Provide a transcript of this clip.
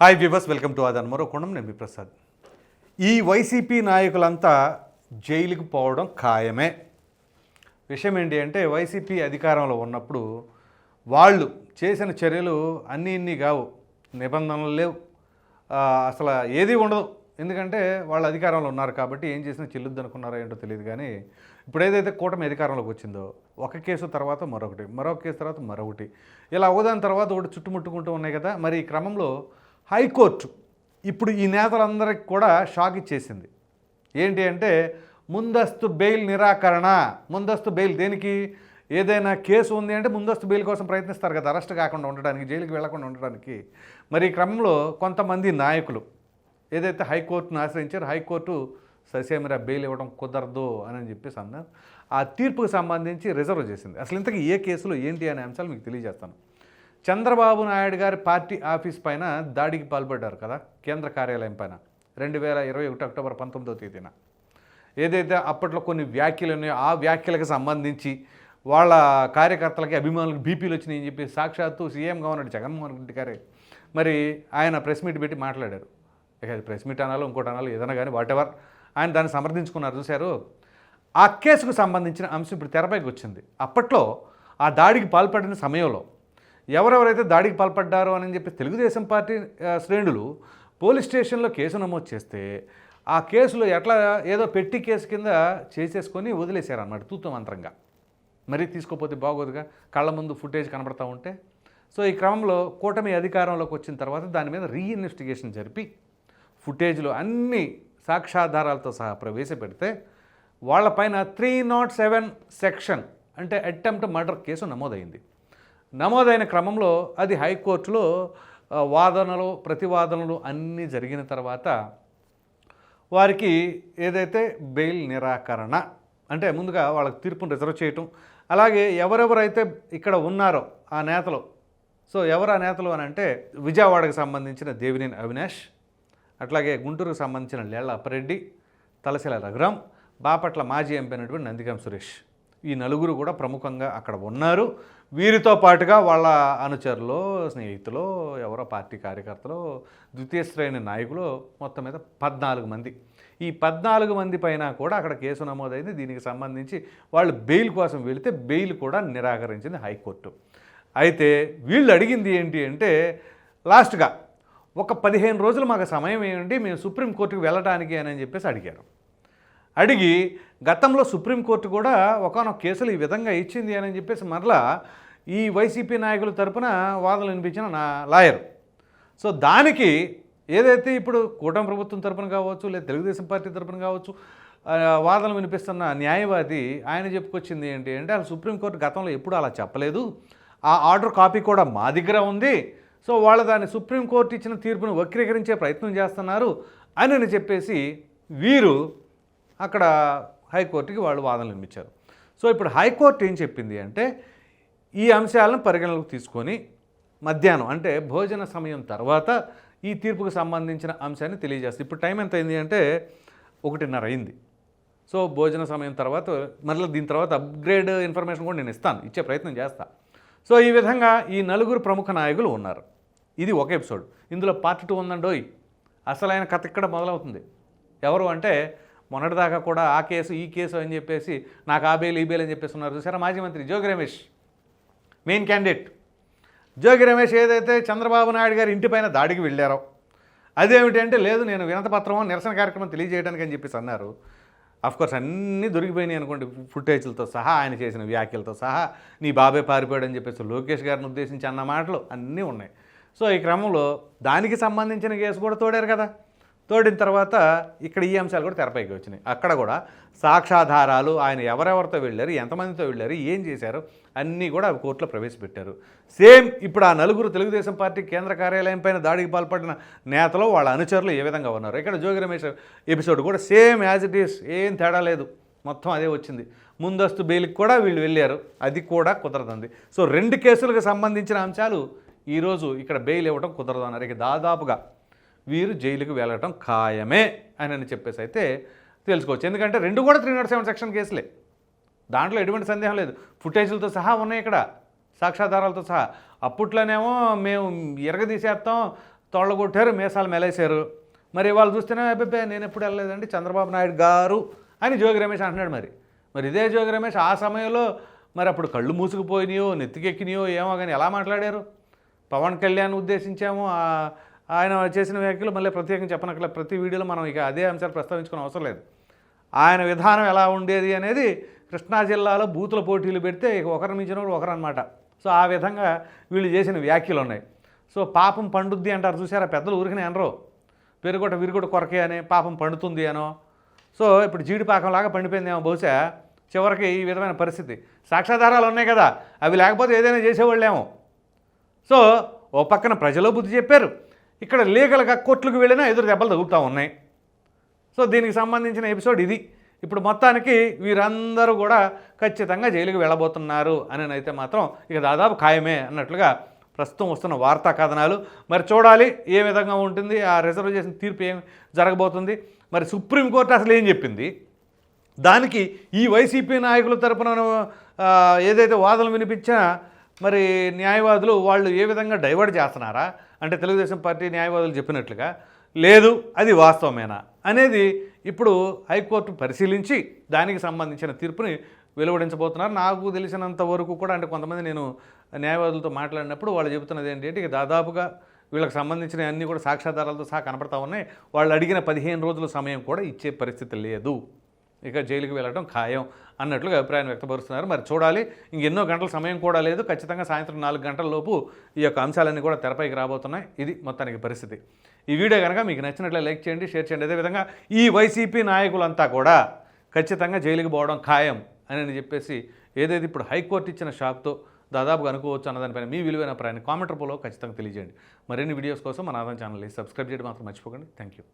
Hi viewers welcome to Aadhan మరో కోణం నేను ప్రసాద్ ఈ వైసీపీ నాయకులంతా జైలుకు పోవడం ఖాయమే. విషయం ఏంటి అంటే వైసీపీ అధికారంలో ఉన్నప్పుడు వాళ్ళు చేసిన చర్యలు అన్నీ ఇన్ని కావు. నిబంధనలు లేవు. అసలు ఏది ఉండదు. ఎందుకంటే వాళ్ళు అధికారంలో ఉన్నారు కాబట్టి ఏం చేసినా చెల్లుద్దు అనుకున్నారో ఏంటో తెలియదు కానీ ఇప్పుడు ఏదైతే కూటమి అధికారంలోకి వచ్చిందో ఒక కేసు తర్వాత మరొకటి మరొక కేసు తర్వాత మరొకటి. ఇలా అవదాని తర్వాత ఒకటి చుట్టుముట్టుకుంటూ ఉన్నాయి కదా. మరి ఈ క్రమంలో హైకోర్టు ఇప్పుడు ఈ నేతలందరికీ కూడా షాక్ ఇచ్చేసింది. ఏంటి అంటే ముందస్తు బెయిల్ నిరాకరణ. ముందస్తు బెయిల్ దేనికి? ఏదైనా కేసు ఉంది అంటే ముందస్తు బెయిల్ కోసం ప్రయత్నిస్తారు కదా అరెస్ట్ కాకుండా ఉండడానికి జైలుకి వెళ్ళకుండా ఉండడానికి. మరి ఈ క్రమంలో కొంతమంది నాయకులు ఏదైతే హైకోర్టును ఆశ్రయించారో హైకోర్టు ససేమిరా బెయిల్ ఇవ్వడం కుదరదు అని చెప్పేసి అన్నారు. ఆ తీర్పుకు సంబంధించి రిజర్వ్ చేసింది. అసలు ఇంతకీ ఏ కేసులో ఏంటి అనే అంశాలు మీకు తెలియజేస్తాను. చంద్రబాబు నాయుడు గారి పార్టీ ఆఫీస్ పైన దాడికి పాల్పడ్డారు కదా కేంద్ర కార్యాలయం పైన. రెండు వేల ఇరవై ఒకటి అక్టోబర్ పంతొమ్మిదో తేదీన. ఏదైతే అప్పట్లో కొన్ని వ్యాఖ్యలు ఉన్నాయో ఆ వ్యాఖ్యలకు సంబంధించి వాళ్ళ కార్యకర్తలకి అభిమానులకు బీపీలు వచ్చినాయని చెప్పి సాక్షాత్తు సీఎంగా ఉన్నాడు జగన్మోహన్ రెడ్డి గారే మరి ఆయన ప్రెస్ మీట్ పెట్టి మాట్లాడారు. ఇక అది ప్రెస్ మీట్ అనాలో ఇంకోటి అనాలో ఏదైనా కానీ వాటెవర్. ఆయన దాన్ని సమర్థించుకున్నారు చూశారు. ఆ కేసుకు సంబంధించిన అంశం ఇప్పుడు తెరపైకి వచ్చింది. అప్పట్లో ఆ దాడికి పాల్పడిన సమయంలో ఎవరెవరైతే దాడికి పాల్పడ్డారో అని చెప్పి తెలుగుదేశం పార్టీ శ్రేణులు పోలీస్ స్టేషన్లో కేసు నమోదు చేస్తే ఆ కేసులో ఎట్లా ఏదో పెట్టి కేసు కింద చేసేసుకొని వదిలేశారు అన్నమాట తూతమంత్రంగా మరీ తీసుకోపోతే బాగోదుగా కళ్ళ ముందు ఫుటేజ్ కనబడతా ఉంటే. సో ఈ క్రమంలో కూటమి అధికారంలోకి వచ్చిన తర్వాత దాని మీద రీఇన్వెస్టిగేషన్ జరిపి ఫుటేజ్లో అన్ని సాక్ష్యాధారాలతో సహా ప్రవేశపెడితే వాళ్ళపైన త్రీ నాట్ సెవెన్ సెక్షన్ అంటే అటెంప్ట్ మర్డర్ కేసు నమోదైంది. నమోదైన క్రమంలో అది హైకోర్టులో వాదనలు ప్రతివాదనలు అన్నీ జరిగిన తర్వాత వారికి ఏదైతే బెయిల్ నిరాకరణ అంటే ముందుగా వాళ్ళకి తీర్పును రిజర్వ్ చేయటం అలాగే ఎవరెవరైతే ఇక్కడ ఉన్నారో ఆ నేతలు సో ఎవరు ఆ నేతలు అని అంటే విజయవాడకు సంబంధించిన దేవినేని అవినాష్ అట్లాగే గుంటూరుకు సంబంధించిన లేళ్ళ అప్పరెడ్డి తలసిల రఘురాం బాపట్ల మాజీ ఎంపీ అయినటువంటి నందిగం సురేష్. ఈ నలుగురు కూడా ప్రముఖంగా అక్కడ ఉన్నారు. వీరితో పాటుగా వాళ్ళ అనుచరులు స్నేహితులు ఎవరో పార్టీ కార్యకర్తలు ద్వితీయ శ్రేణి నాయకులు మొత్తం మీద పద్నాలుగు మంది. ఈ పద్నాలుగు మంది పైన కూడా అక్కడ కేసు నమోదైంది. దీనికి సంబంధించి వాళ్ళు బెయిల్ కోసం వెళితే బెయిల్ కూడా నిరాకరించింది హైకోర్టు. అయితే వీళ్ళు అడిగింది ఏంటి అంటే లాస్ట్గా ఒక పదిహేను రోజులు మాకు సమయం ఏమండి మేము సుప్రీంకోర్టుకు వెళ్ళడానికి అని చెప్పేసి అడిగారు. అడిగి గతంలో సుప్రీంకోర్టు కూడా ఒకనొక కేసులు ఈ విధంగా ఇచ్చింది అని చెప్పేసి మరలా ఈ వైసీపీ నాయకుల తరపున వాదనలు వినిపించిన నా లాయర్. సో దానికి ఏదైతే ఇప్పుడు కూటమి ప్రభుత్వం తరపున కావచ్చు లేదా తెలుగుదేశం పార్టీ తరపున కావచ్చు వాదనలు వినిపిస్తున్న న్యాయవాది ఆయన చెప్పుకొచ్చింది ఏంటి అంటే అసలు సుప్రీంకోర్టు గతంలో ఎప్పుడు అలా చెప్పలేదు. ఆ ఆర్డర్ కాపీ కూడా మా దగ్గర ఉంది. సో వాళ్ళు దాన్ని సుప్రీంకోర్టు ఇచ్చిన తీర్పును వక్రీకరించే ప్రయత్నం చేస్తున్నారు అని అని చెప్పేసి వీరు అక్కడ హైకోర్టుకి వాళ్ళు వాదనలు వినిపించారు. సో ఇప్పుడు హైకోర్టు ఏం చెప్పింది అంటే ఈ అంశాలను పరిగణలోకి తీసుకొని మధ్యాహ్నం అంటే భోజన సమయం తర్వాత ఈ తీర్పుకు సంబంధించిన అంశాన్ని తెలియజేస్తుంది. ఇప్పుడు టైం ఎంత అయింది అంటే ఒకటిన్నర అయింది. సో భోజన సమయం తర్వాత మరలా దీని తర్వాత అప్గ్రేడ్ ఇన్ఫర్మేషన్ కూడా నేను ఇస్తాను ఇచ్చే ప్రయత్నం చేస్తా. సో ఈ విధంగా ఈ నలుగురు ప్రముఖ నాయకులు ఉన్నారు. ఇది ఒక ఎపిసోడ్. ఇందులో పార్ట్ టూ ఉందండోయ్. అసలైన కథ ఇక్కడ మొదలవుతుంది. ఎవరు అంటే మొన్నటిదాకా కూడా ఆ కేసు ఈ కేసు అని చెప్పేసి నాకు ఆ బెయిల్ ఈ బెయిల్ అని చెప్పేసి ఉన్నారు. చూసారా మాజీ మంత్రి? జోగి రమేష్. మెయిన్ క్యాండిడేట్ జోగి రమేష్ ఏదైతే చంద్రబాబు నాయుడు గారి ఇంటిపైన దాడికి వెళ్ళారో అదేమిటంటే లేదు నేను వినతపత్రమో నిరసన కార్యక్రమం తెలియజేయడానికి అని చెప్పేసి అన్నారు. కోర్స్ అన్నీ దొరికిపోయినాయి అనుకోండి ఫుటేజ్లతో సహా ఆయన చేసిన వ్యాఖ్యలతో సహా నీ బాబే పారిపోయాడు అని చెప్పేసి లోకేష్ గారిని ఉద్దేశించి అన్న మాటలు అన్నీ ఉన్నాయి. సో ఈ క్రమంలో దానికి సంబంధించిన కేసు కూడా తోడారు కదా. తోడిన తర్వాత ఇక్కడ ఈ అంశాలు కూడా తెరపైకి వచ్చినాయి. అక్కడ కూడా సాక్ష్యాధారాలు ఆయన ఎవరెవరితో వెళ్ళారు ఎంతమందితో వెళ్ళారు ఏం చేశారు అన్నీ కూడా అవి కోర్టులో ప్రవేశపెట్టారు. సేమ్ ఇప్పుడు ఆ నలుగురు తెలుగుదేశం పార్టీ కేంద్ర కార్యాలయం పైన దాడికి పాల్పడిన నేతలు వాళ్ళ అనుచరులు ఏ విధంగా ఉన్నారు? ఇక్కడ జోగి రమేష్ ఎపిసోడ్ కూడా సేమ్ యాజ్ ఇట్ ఈస్ ఏం తేడా లేదు. మొత్తం అదే వచ్చింది. ముందస్తు బెయిల్కి కూడా వీళ్ళు వెళ్ళారు. అది కూడా కుదరదంది సో రెండు కేసులకు సంబంధించిన అంశాలు ఈరోజు ఇక్కడ బెయిల్ ఇవ్వడం కుదరదు అన్నారు. ఇక దాదాపుగా వీరు జైలుకు వెళ్ళటం ఖాయమే అని అని చెప్పేసి అయితే తెలుసుకోవచ్చు. ఎందుకంటే రెండు కూడా త్రీ నాట్ సెవెన్ సెక్షన్ కేసులే. దాంట్లో ఎటువంటి సందేహం లేదు. ఫుటేజ్లతో సహా ఉన్నాయి ఇక్కడ. సాక్ష్యాధారాలతో సహా. అప్పట్లోనేమో మేము ఎరగదీసేస్తాం తొళ్ళగొట్టారు మీసాలు మెలేశారు. మరి వాళ్ళు చూస్తేనే అబ్బాయి నేను ఎప్పుడు వెళ్ళలేదండి చంద్రబాబు నాయుడు గారు అని జోగి రమేష్ అంటున్నాడు మరి. మరి ఇదే జోగి రమేష్ ఆ సమయంలో మరి అప్పుడు కళ్ళు మూసుకుపోయినాయో నెత్తికెక్కినాయో ఏమో కానీ ఎలా మాట్లాడారు? పవన్ కళ్యాణ్ ఉద్దేశించాము ఆయన చేసిన వ్యాఖ్యలు మళ్ళీ ప్రత్యేకంగా చెప్పనక్కల ప్రతి వీడియోలో మనం ఇక అదే అంశాలు ప్రస్తావించుకునే అవసరం లేదు. ఆయన విధానం ఎలా ఉండేది అనేది కృష్ణా జిల్లాలో బూతుల పోటీలు పెడితే ఇక ఒకరి మించిన ఒకరు ఒకరు అనమాట సో ఆ విధంగా వీళ్ళు చేసిన వ్యాఖ్యలు ఉన్నాయి. సో పాపం పండుద్ది అంటారు చూసారా? పెద్దలు ఊరికనే అనరు. పెరుగుట విరుగుట కొరకే అని పాపం పండుతుంది అనో. సో ఇప్పుడు జీడిపాకంలాగా పండిపోయిందేమో బహుశా. చివరికి ఈ విధమైన పరిస్థితి. సాక్ష్యాధారాలు ఉన్నాయి కదా. అవి లేకపోతే ఏదైనా చేసేవాళ్ళేమో. సో ఓ పక్కన ప్రజలు బుద్ధి చెప్పారు. ఇక్కడ లీగల్గా కోర్టులకు వెళ్ళినా ఎదురు దెబ్బలు తగులుతూ ఉన్నాయి. సో దీనికి సంబంధించిన ఎపిసోడ్ ఇది. ఇప్పుడు మొత్తానికి వీరందరూ కూడా ఖచ్చితంగా జైలుకి వెళ్ళబోతున్నారు అని అయితే మాత్రం ఇక దాదాపు ఖాయమే అన్నట్లుగా ప్రస్తుతం వస్తున్న వార్తా కథనాలు మరి చూడాలి ఏ విధంగా ఉంటుంది ఆ రిజర్వ్ చేసిన తీర్పు ఏం జరగబోతుంది. మరి సుప్రీంకోర్టు అసలు ఏం చెప్పింది? దానికి ఈ వైసీపీ నాయకుల తరపున ఏదైతే వాదనలు వినిపించినా మరి న్యాయవాదులు వాళ్ళు ఏ విధంగా డైవర్ట్ చేస్తున్నారా? అంటే తెలుగుదేశం పార్టీ న్యాయవాదులు చెప్పినట్లుగా లేదు అది వాస్తవమేనా? అనేది ఇప్పుడు హైకోర్టు పరిశీలించి దానికి సంబంధించిన తీర్పుని వెలువడించబోతున్నారు. నాకు తెలిసినంత వరకు కూడా అంటే కొంతమంది నేను న్యాయవాదులతో మాట్లాడినప్పుడు వాళ్ళు చెబుతున్నది ఏంటంటే దాదాపుగా వీళ్ళకి సంబంధించిన అన్నీ కూడా సాక్ష్యాధారాలతో సహా కనపడతా ఉన్నాయి. వాళ్ళు అడిగిన పదిహేను రోజుల సమయం కూడా ఇచ్చే పరిస్థితి లేదు. ఇక జైలుకి వెళ్ళడం ఖాయం అన్నట్లుగా అభిప్రాయం వ్యక్తపరుస్తున్నారు. మరి చూడాలి ఇంకెన్నో గంటల సమయం కూడా లేదు. ఖచ్చితంగా సాయంత్రం నాలుగు గంటల లోపు ఈ యొక్క అంశాలన్నీ కూడా తెరపైకి రాబోతున్నాయి. ఇది మొత్తానికి పరిస్థితి. ఈ వీడియో కనుక మీకు నచ్చినట్లే లైక్ చేయండి షేర్ చేయండి. అదేవిధంగా ఈ వైసీపీ నాయకులంతా కూడా ఖచ్చితంగా జైలుకి పోవడం ఖాయం అని చెప్పేసి ఏదైతే ఇప్పుడు హైకోర్టు ఇచ్చిన షాక్తో దాదాపుగా అనుకోవచ్చు అన్నదానిపైన మీ విలువైన ప్రయాణి కామెంట్ రూపంలో ఖచ్చితంగా తెలియజేయండి. మరిన్ని వీడియోస్ కోసం మన ఆదాయం ఛానల్ని సబ్స్క్రైబ్ చేయడం మాత్రం మర్చిపోకండి. Thank you.